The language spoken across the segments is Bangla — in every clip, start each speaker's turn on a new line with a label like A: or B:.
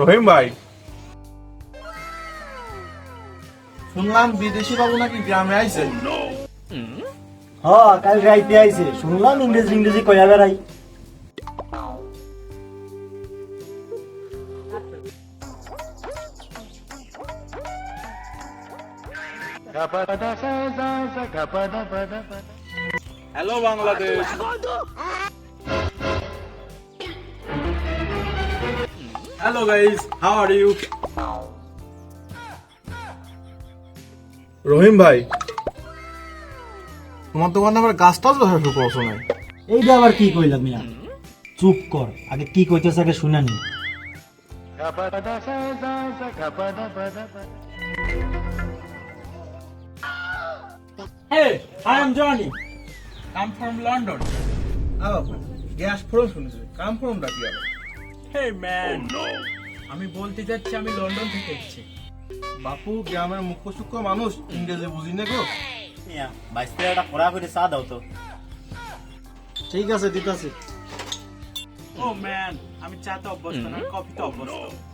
A: রহিম ভাই। শুনলাম বিদেশি বাবু নাকি গ্রামে আইছে।
B: হ কাল রাইতে আইছে। শুনলাম ইংরেজি ইংরেজি কয়া বেড়াই।
A: Hello Bangladesh. Hello guys how are you Rahim ভাই তোমার দোকানে আবার গাছটাও তো হেসু করছ নাই।
B: এইটা আবার কি কইলাম মিয়া? চুপ কর আগে কি কইতেছে আগে শুনে নি। Hey, I am Johnny.
A: Come from London gas from শুনেছি। কাম ফ্রম ডাকি আবার?
C: Hey man, আমি বলতে চাচ্ছি আমি লন্ডন থেকে এসেছি।
A: বাপু গ্রামের মুখ্য সূক্ষ্ম মানুষ ইংরেজি বুঝি না গো।
B: মিয়া বাইশ টাকা কড়া করে চা দাও তো। ঠিক আছে দিতাছি।
C: ও ম্যান Oh আমি অভ্যস্ত না অভ্যস্ত।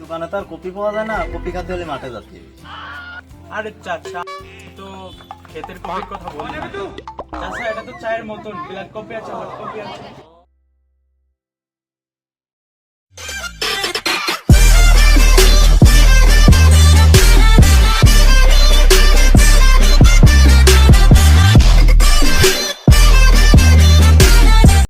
B: দোকানে তো আর কপি পাওয়া যায় না কপি খাতে হলে মাঠে যাচ্ছে
C: আরে চাচা তো ক্ষেতের কফির কথা বলি না। চাচা এটা তো চায়ের মতন ব্ল্যাক কফি আছে হট কফি আছে।